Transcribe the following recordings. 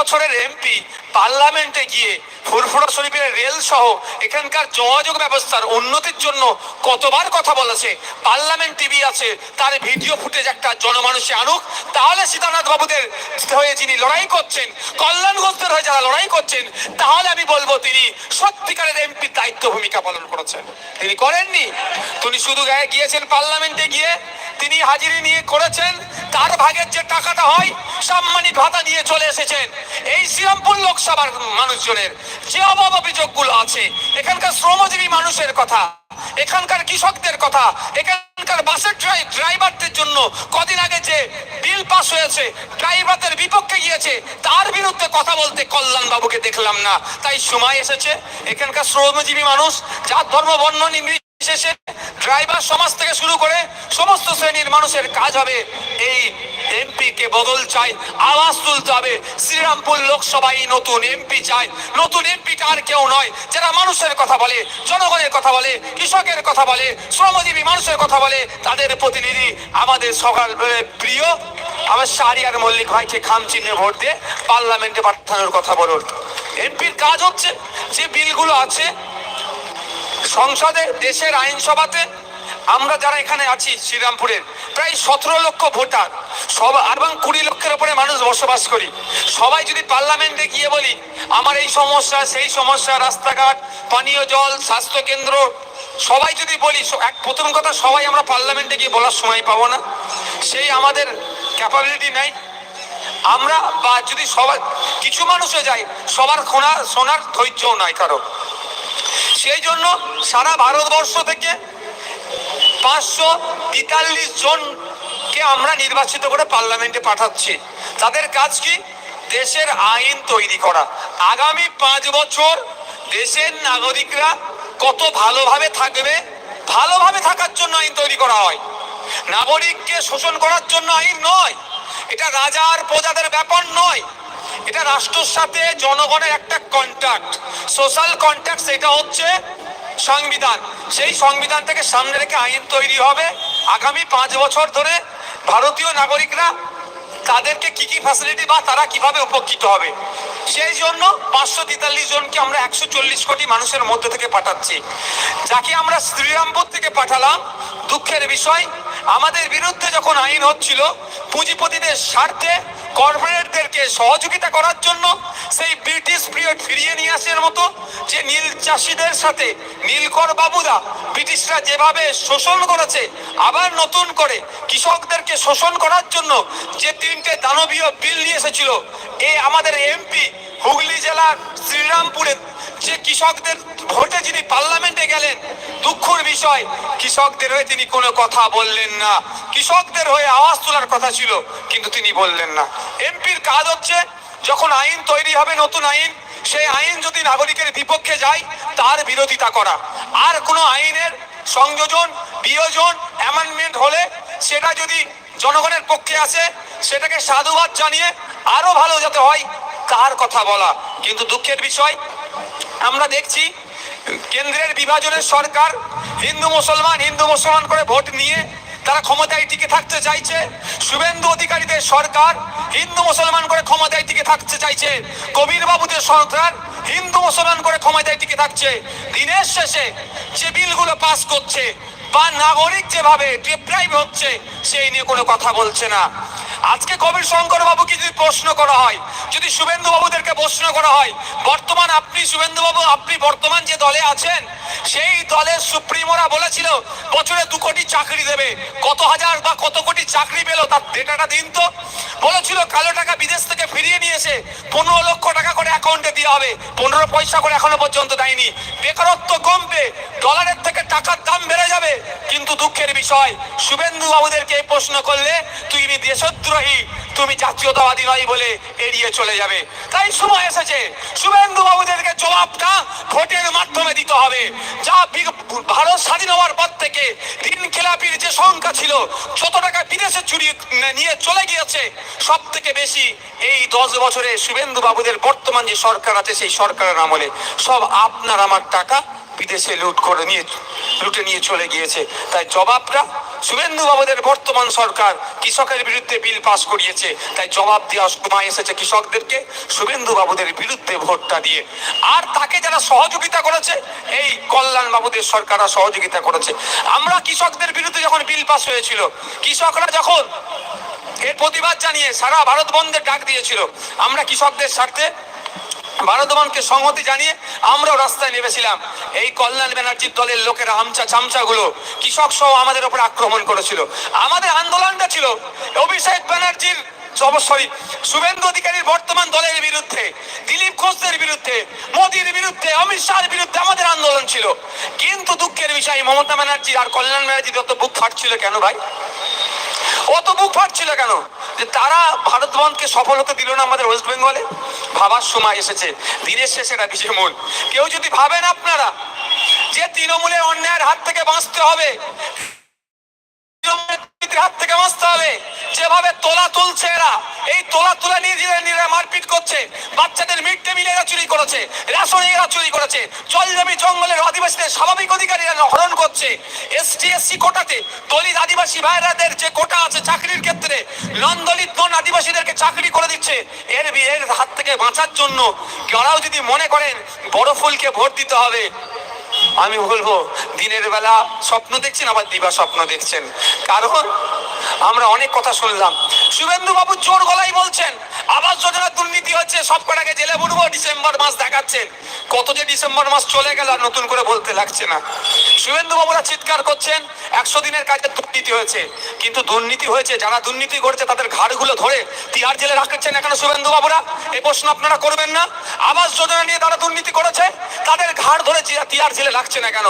বছরের এমপি পার্লামেন্টে গিয়ে ফুরফুরা শরীফের রেল সহ এখানকার যোগাযোগ ব্যবস্থার উন্নতির জন্য কতবার কথা বলেছে। পার্লামেন্ট টিভি আছে, তার ভিডিও ফুটেজ একটা জনমানুষে আনুক। তাহলে সীতানাথ বাবুদের হয়ে যিনি লড়াই করছেন, কল্যাণ হয়ে যারা লড়াই করছেন, তাহলে আমি বলব তিনি সত্যিকারের এমপি দায়িত্ব ভূমিকা পালন করেছেন। তিনি করেননি। তিনি শুধু গায়ে গিয়েছেন পার্লামেন্টে গিয়ে, তিনি হাজিরি নিয়ে করেছেন। তার ভাগের যে টাকাটা হয়, সাম্মানিক ভাতা নিয়ে চলে এসেছেন। এই শ্রীরামপুর লোকসভার মানুষজনের যে অভাব অভিযোগগুলো আছে, এখানকার শ্রমজীবী মানুষের কথা, এখানকার কৃষকদের কথা, এখানকার বাসের ড্রাই- ড্রাইভারদের জন্য কদিন আগে যে বিল পাস হয়েছে, ড্রাইভারদের বিপক্ষে গিয়েছে, তার বিরুদ্ধে কথা বলতে কল্যাণ বাবুকে দেখলাম না। তাই সময় এসেছে, এখানকার শ্রমজীবী মানুষ, যার ধর্ম, বর্ণ, নির্বিশেষে ড্রাইভার সমাজ থেকে শুরু করে সমস্ত শ্রেণির মানুষের কাজ হবে এই এমপি কে বদল চাই, আওয়াজ তুলতে হবে। শ্রীরামপুর লোকসভায় নতুন এমপি চাই। নতুন এমপিটা আর কেউ নয়, যারা মানুষের কথা বলে, জনগণের কথা বলে, কৃষকের কথা বলে, শ্রমজীবী মানুষের কথা বলে, তাদের প্রতিনিধি আমাদের সকাল প্রিয়, আমার শাহরিয়ার মল্লিক ভাইকে খাম চিহ্নে ভোট দিয়ে পার্লামেন্টে পাঠানোর কথা বলুন। এমপির কাজ হচ্ছে যে বিলগুলো আছে, সংসদে, দেশের আইনসভাতে আমরা যারা এখানে আছি শ্রীরামপুরের, প্রায় সতেরো লক্ষ ভোটার। সব এবং কুড়ি লক্ষের উপরে মানুষ বসবাস করি। সবাই যদি পার্লামেন্টে গিয়ে বলি, আমার এই সমস্যা, সেই সমস্যা, রাস্তাঘাট, পানীয় জল স্বাস্থ্য কেন্দ্র সবাই যদি বলি এক প্রথম কথা, সবাই আমরা পার্লামেন্টে গিয়ে বলার সময় পাবো না। সেই আমাদের ক্যাপাবিলিটি নাই। আমরা বা যদি সবাই, কিছু মানুষও যায়, সবার খোনা, শোনার ধৈর্যও নাই কারও। সেই জন্য সারা ভারতবর্ষ থেকে পাঁচশো তেতাল্লিশ জনকে আমরা নির্বাচিত করে পার্লামেন্টে পাঠাচ্ছি। তাদের কাজ কি? দেশের আইন তৈরি করা। আগামী পাঁচ বছর দেশের নাগরিকরা কত ভালোভাবে থাকবে? ভালোভাবে থাকার জন্য আইন তৈরি করা হয়। নাগরিককে শোষণ করার জন্য আইন নয়। এটা রাজার প্রজাদের ব্যাপার নয়। এটা রাষ্ট্রের সাথে জনগণের একটা কন্ট্যাক্ট সোশ্যাল কন্ট্যাক্ট সেটা হচ্ছে সংবিধান। সেই সংবিধান থেকে সামনে রেখে আইন তৈরি হবে। আগামী পাঁচ বছর ধরে ভারতীয় নাগরিকরা তাদেরকে কি কি ফ্যাসিলিটি বা তারা কীভাবে উপকৃত হবে? সেই জন্য পাঁচশো তেতাল্লিশ জনকে আমরা একশো চল্লিশ কোটি মানুষের মধ্যে থেকে পাঠাচ্ছি। যাকে আমরা শ্রীরামপুর থেকে পাঠালাম, দুঃখের বিষয়, আমাদের বিরুদ্ধে যখন আইন হচ্ছিল, পুঁজিপতিদের স্বার্থে কর্পোরেটদেরকে সহযোগিতা করার জন্য সেই ব্রিটিশ পিরিয়ড ফিরিয়ে নিয়ে আসার মতো যে নীল চাষিদের সাথে নীলকর বাবুরা ব্রিটিশরা যেভাবে শোষণ করেছে, আবার নতুন করে কৃষকদেরকে শোষণ করার জন্য যে তিনটে দানবীয় বিল নিয়ে এসেছিল, এ আমাদের এমপি হুগলি জেলার শ্রীরামপুরে যে কৃষকদের ভোটে যিনি পার্লামেন্টে গেলেন, দুঃখের বিষয়, কৃষকদের হয়ে তিনি কোনো কথা বললেন না। কৃষকদের হয়ে আওয়াজ তোলার কথা ছিল, কিন্তু তিনি বললেন না। এমপির কাজ হচ্ছে, যখন আইন তৈরি হবে, নতুন আইন, সেই আইন যদি নাগরিকের বিপক্ষে যায়, তার বিরোধিতা করা। আর কোনো আইনের সংযোজন, বিয়োজন অ্যামেন্ডমেন্ট হলে সেটা যদি জনগণের পক্ষে আসে, সেটাকে সাধুবাদ জানিয়ে আরও ভালো যাতে হয়, তার কথা বলা। কিন্তু দুঃখের বিষয় আমরা দেখছি কেন্দ্রের বিভাজনের সরকার হিন্দু মুসলমান হিন্দু মুসলমান করে ভোট নিয়ে তারা ক্ষমতায় টিকে থাকতে চাইছে। শুভেন্দু অধিকারীদের সরকার হিন্দু মুসলমান করে ক্ষমতায় টিকে থাকতে চাইছে। কবির বাবুদের সরকার হিন্দু মুসলমান করে ক্ষমতায় টিকে থাকছে। দিনের শেষে যে বিলগুলো পাস করছে বা নাগরিক যেভাবে ডিপ্রাইভ হচ্ছে, সেই নিয়ে কোনো কথা বলছে না। আজকে কবির শঙ্কর বাবুকে যদি প্রশ্ন করা হয়, যদি শুভেন্দু বাবুদেরকে প্রশ্ন করা হয়, বর্তমান আপনি শুভেন্দু বাবু আপনি বর্তমান যে দলে আছেন সেই দলের সুপ্রিমোরা বলেছিল, বছরে দু কোটি চাকরি দেবে। কত হাজার বা কত কোটি চাকরি পেল তার ডেটাটা দিন তো। বলেছিল কালো টাকা বিদেশ থেকে ফিরিয়ে নিয়ে এসে পনেরো লক্ষ টাকা করে অ্যাকাউন্টে দেওয়া হবে। পনেরো পয়সা করে এখনও পর্যন্ত দেয়নি। বেকারত্ব কমবে, ডলারের থেকে টাকার দাম বেড়ে যাবে। কিন্তু দুঃখের বিষয় শুভেন্দু বাবুদেরকে এই প্রশ্ন করলে, তুই দেশদ্রোহী, তুমি জাতীয়তাবাদী নয় বলে এড়িয়ে চলে যাবে। তাই সময় এসেছে। শুভেন্দু বাবুদেরকে জবাবটা ভোটের মাধ্যমে দিতে হবে। যা ভারত স্বাধীন হওয়ার পর থেকে ঋণ খেলাপির যে সংখ্যা ছিল, যত টাকা বিদেশে চুরি নিয়ে চলে গিয়েছে সব থেকে বেশি এই দশ বছরে শুভেন্দু বাবুদের বর্তমান যে সরকার আছে, সেই সরকারের আমলে সব আপনার আমার টাকা বিদেশে লুট করে নিয়ে লুটে নিয়ে চলে গিয়েছে। তাই জবাবটা শুভেন্দু বাবুদের বর্তমান সরকার কৃষকের বিরুদ্ধে বিল পাস করিয়েছে, তাই জবাব দেওয়ার সময় এসেছে কৃষকদেরকে শুভেন্দু বাবুদের বিরুদ্ধে ভোটটা দিয়ে। আর তাকে যারা সহযোগিতা করেছে, এই কল্যাণ বাবুদের সরকাররা সহযোগিতা করেছে। আমরা কৃষকদের বিরুদ্ধে যখন বিল পাস হয়েছিল, কৃষকরা যখন এর প্রতিবাদ জানিয়ে সারা ভারত বন্ধের ডাক দিয়েছিল, আমরা কৃষকদের স্বার্থে ভারতবনকে সংহতি জানিয়ে আমরাও রাস্তায় নেমেছিলাম। এই কল্যাণ ব্যানার্জির দলের লোকেরা আমচা চামচাগুলো কৃষক সহ আমাদের উপর আক্রমণ করেছিল। আমাদের আন্দোলনটা ছিল অভিষেক ব্যানার্জির সরি, শুভেন্দু অধিকারীর বর্তমান দলের বিরুদ্ধে, দিলীপ ঘোষদের বিরুদ্ধে, মোদীর বিরুদ্ধে, অমিত শাহের বিরুদ্ধে আমাদের আন্দোলন ছিল। কিন্তু দুঃখের বিষয়, মমতা ব্যানার্জি আর কল্যাণ ব্যানার্জি যত বুক ফাটছিল কেন ভাই? অত বুক ফাটছিল কেন? যে তারা ভারত বন্ধকে সফল হতে দিল না আমাদের ওয়েস্ট বেঙ্গলে? ভাবার সময় এসেছে, দিনের শেষে এটা মন। কেউ যদি ভাবেন আপনারা যে তৃণমূলের অন্যায়ের হাত থেকে বাঁচতে হবে হাত থেকে বাঁচতে হবে যেভাবে তোলা তুলছে এরা, এই তোলা তুলে নিয়ে নিজেরা মারপিট করছে। বাচ্চাদের মিড ডে মিল এরা চুরি করেছে, রেশন এরা চুরি করেছে জল জমি জঙ্গলের আদিবাসীদের স্বাভাবিক অধিকার এরা হরণ করছে। এসটি এসসি কোটাতে দলিত আদিবাসী ভাইরাদের যে কোটা আছে চাকরির ক্ষেত্রে নন দলিত নন আদিবাসীদেরকে চাকরি করে দিচ্ছে। এর এর হাত থেকে বাঁচার জন্য কেউ যদি মনে করেন বড় ফুলকে ভোট দিতে হবে। আমি বলব, দিনের বেলা স্বপ্ন দেখছেন, আবার দিবা স্বপ্ন দেখছেন। কারণ আমরা অনেক কথা শুনলাম। শুভেন্দু বাবু জোর গলায় বলছেন, আবাস যোজনা দুর্নীতি হচ্ছে সব কটাকে জেলে বুড়বো ডিসেম্বর মাস দেখাচ্ছেন। কত যে ডিসেম্বর মাস চলে গেল, আর নতুন করে বলতে লাগছে না। শুভেন্দু বাবুরা চিৎকার করছেন, একশো দিনের কাজে দুর্নীতি হয়েছে। কিন্তু দুর্নীতি হয়েছে, যারা দুর্নীতি করছে, তাদের ঘাড়গুলো ধরে তিহার জেলে রাখছেন এখানে শুভেন্দু বাবুরা এই প্রশ্ন আপনারা করবেন না? আবাস যোজনা নিয়ে তারা দুর্নীতি করেছে তাদের ঘাড় ধরে তিহার জেলে রাখছে না কেন?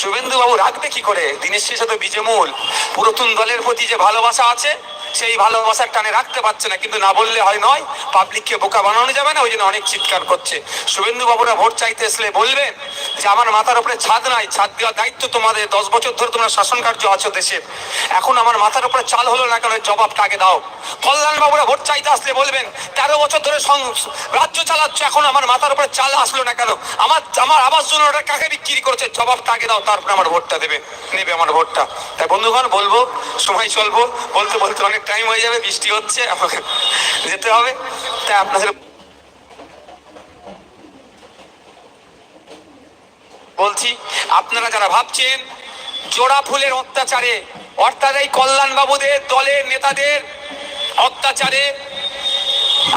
শুভেন্দু বাবু রাখবে কি করে? দিনের শেষে তো বিজেমূল পুরাতন দলের প্রতি যে ভালোবাসা আছে, সেই ভালোবাসার টানে রাখতে পারছে না। কিন্তু না বললে হয় নয়, পাবলিককে বোকা বানানো যাবে না, ওই জন্য অনেক চিৎকার করছে। শুভেন্দু বাবুরা ভোট চাইতে আসলে বলবেন যে, আমার মাথার উপরে ছাদ নাই, ছাদ দেওয়ার দায়িত্ব তোমাদের। দশ বছর ধরে তোমরা শাসন কার্য আছো দেশের এখন আমার মাথার উপরে চাল হলো না কেন? জবাবটা আগে দাও। কল্যাণ বাবুরা ভোট চাইতে আসলে বলবেন, তেরো বছর ধরে রাজ্য চালাচ্ছ, এখন আমার মাথার উপরে চাল আসলো না কেন? আমার আমার আবাস ওটা কাকে বিক্রি করছে? জবাবটা আগে দাও, তারপরে আমার ভোটটা দেবে, নেবে আমার ভোটটা। তাই বন্ধুগণ, বলব, সময় চলবো, বলতে বলতে অনেক টাইম হয়ে যাবে, বৃষ্টি হচ্ছে যেতে হবে। তাই আপনাদের বলছি, আপনারা যারা ভাবছেন জোড়া ফুলের অত্যাচারে, অর্থাৎ এই কল্যাণবাবুদের দলের নেতাদের অত্যাচারে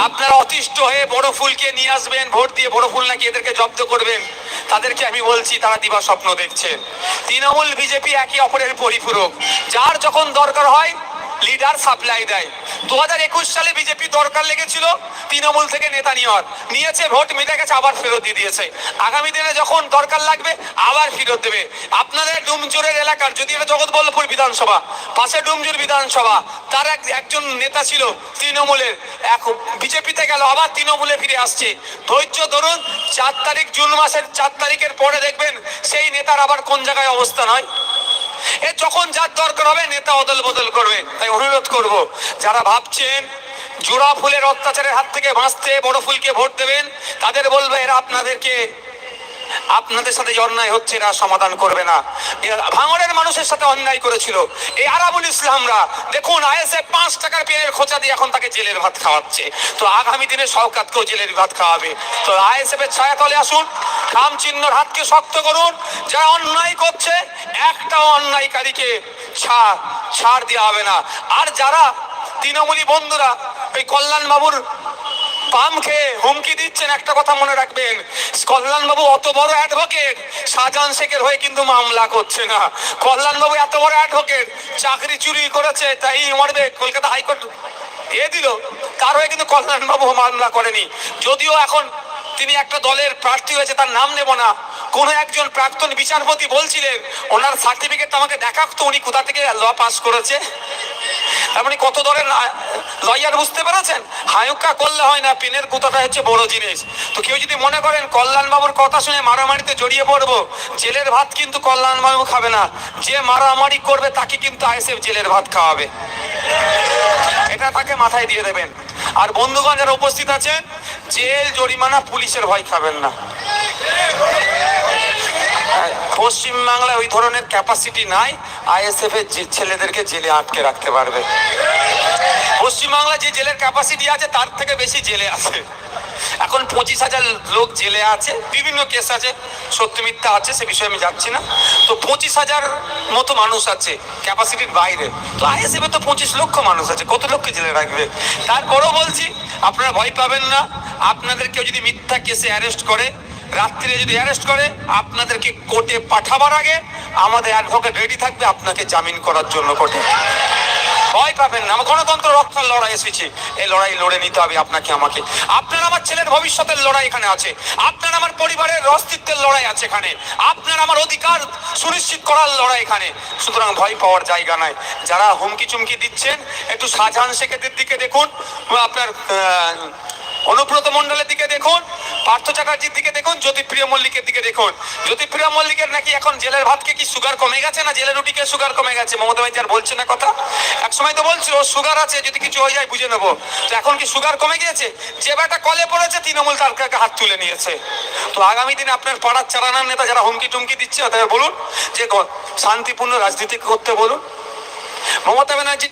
আপনারা অতিষ্ঠ হয়ে বড় ফুলকে নিয়ে আসবেন, ভোট দিয়ে বড় ফুল নাকি এদেরকে জব্দ করবেন? তাদেরকে আমি বলছি, তারা দিবা স্বপ্ন দেখছে। তৃণমূল বিজেপি একে অপরের পরিপূরক। যার যখন দরকার হয় লিডার সাপ্লাই দেয়। দু হাজার একুশ সালে বিজেপি দরকার লেগেছিল তৃণমূল থেকে নেতা নেওয়ার নিয়েছে ভোট মিটে গেছে, আবার ফেরত দিয়ে দিয়েছে। আগামী দিনে যখন দরকার লাগবে, আবার ফেরত দেবে। আপনাদের ডুমজুরের এলাকার যদি এটা জগৎবল্লভপুর বিধানসভা, পাশে ডুমজুর বিধানসভা, তার এক, একজন নেতা ছিল তৃণমূলের। এক বিজেপিতে গেল, আবার তৃণমূলে ফিরে আসছে। ধৈর্য ধরুন, চার তারিখ, জুন মাসের চার তারিখের পরে দেখবেন, সেই নেতার আবার কোন জায়গায় অবস্থান হয় এ যখন যার দরকার হবে, নেতা অদল বদল করবে। তাই অনুরোধ করব, যারা ভাবছেন জোড়া ফুলের অত্যাচারের হাত থেকে বাঁচতে বড় ফুলকে ভোট দেবেন, তাদের বলবে এরা আপনাদেরকে আপনাদের সাথে অন্যায় হচ্ছে না, সমাধান করবে না। ভাঙড়ের মানুষের সাথে অন্যায় করেছিল। এই আরাবুল ইসলামরা, দেখুন আইএসএ পাঁচ টাকার পেনের খোঁচা দিয়ে এখন তাকে জেলের ভাত খাওয়াচ্ছে। তো আগামী দিনে সরকারকেও জেলের ভাত খাওয়াবে। তো আইএসএফ এর ছায়া তলে আসুন, খাম চিহ্নর হাতকে শক্ত করুন। যারা অন্যায় করছে, একটাও অন্যায়কারীকে ছাড় ছাড় দেওয়া হবে না। আর যারা তৃণমূলী বন্ধুরা, ওই কল্যাণ বাবুর পাম খেয়ে হুমকি দিচ্ছেন, একটা কথা মনে রাখবেন। কল্যাণ বাবু অত বড় অ্যাডভোকেট শাহজাহান শেখের হয়ে কিন্তু মামলা করছে না। কল্যাণবাবু এত বড় অ্যাডভোকেট চাকরি চুরি করেছে, তাই মরবে কলকাতা হাইকোর্ট। এ দিল। তার হয়ে কিন্তু কল্যাণবাবু মামলা করেনি। যদিও এখন তিনি একটা দলের প্রার্থী হয়েছে, তার নাম নেব না। কোন একজন প্রাক্তন বিচারপতি বলছিলেন, ওনার সার্টিফিকেট আমাকে দেখাতো উনি কোথা থেকে ল পাস করেছে? তার মানে কত ধরনের লয়ার বুঝতে পেরেছেন? হায়ুকা করলে হয় না, পেনের কুতাটা হচ্ছে বড় জিনিস। তো কেউ যদি মনে করেন কল্যাণ বাবুর কথা শুনে মারামারিতে জড়িয়ে পড়ব, জেলের ভাত কিন্তু কল্যাণ বাবু খাবে না। যে মারামারি করবে, তাকে কিন্তু আইসেফ জেলের ভাত খাওয়াবে। এটা তাকে মাথায় দিয়ে দেবেন। আর বন্ধুগণ যারা উপস্থিত আছেন, জেল জরিমানা পুলিশের ভয় খাবেন না। পশ্চিমবাংলায় ওই ধরনের ক্যাপাসিটি নাই আইএসএফ এর ছেলেদেরকে জেলে আটকে রাখতে পারবে। পশ্চিমবাংলায় যে জেলের ক্যাপাসিটি আছে, তার থেকে বেশি জেলে আছে। এখন পঁচিশ হাজার লোক জেলে আছে, বিভিন্ন কেস আছে, সত্য মিথ্যা আছে, সে বিষয়ে আমি যাচ্ছি না। তো পঁচিশ হাজার মতো মানুষ আছে ক্যাপাসিটির বাইরে। তো আইএসএফে তো পঁচিশ লক্ষ মানুষ আছে, কত লক্ষ জেলে রাখবে? তারপরও বলছি, আপনারা ভয় পাবেন না। আপনাদের কেউ যদি মিথ্যা কেসে অ্যারেস্ট করে রাত্রিরে যদি অ্যারেস্ট করে, আপনাদেরকে কোর্টে পাঠাবার আগে আমাদের অ্যাডভোকেট রেডি থাকবে আপনাকে জামিন করার জন্য কোর্টে। ভয় পাবেন না গণতন্ত্র রক্ষার লড়াই এসেছি। এই লড়াই লড়ে নিতে হবে আপনাকে, আমাকে। আপনার আমার ছেলের ভবিষ্যতের লড়াই এখানে আছে। আপনার আমার পরিবারের অস্তিত্বের লড়াই আছে এখানে। আপনার আমার অধিকার সুনিশ্চিত করার লড়াই এখানে। সুতরাং ভয় পাওয়ার জায়গা নাই। যারা হুমকি চুমকি দিচ্ছেন, একটু শাহজাহান শেখেদের দিকে দেখুন আপনার অনুব্রত মন্ডলের দিকে দেখুন পার্থ চ্যাটার্জির দিকে দেখুন, জ্যোতিপ্রিয় মল্লিকের দিকে দেখুন। জ্যোতিপ্রিয় মল্লিকের নাকি এখন জেলের ভাতকে কি সুগার কমে গেছে না জেলের রুটিকে সুগার কমে গেছে? মমতা ভাই আর বলছে না কথা? এক সময় তো বলছিল সুগার আছে, যদি কিছু হয়ে যায় বুঝে নেব। তো এখন কি সুগার কমে গিয়েছে? যে বেটা কলে পড়েছে, তৃণমূল তার হাত তুলে নিয়েছে? তো আগামী দিনে আপনার পাড়ার চারানার নেতা যারা হুমকি টুমকি দিচ্ছে তাদের বলুন যে শান্তিপূর্ণ রাজনীতি করতে বলুন। মমতা ব্যানার্জি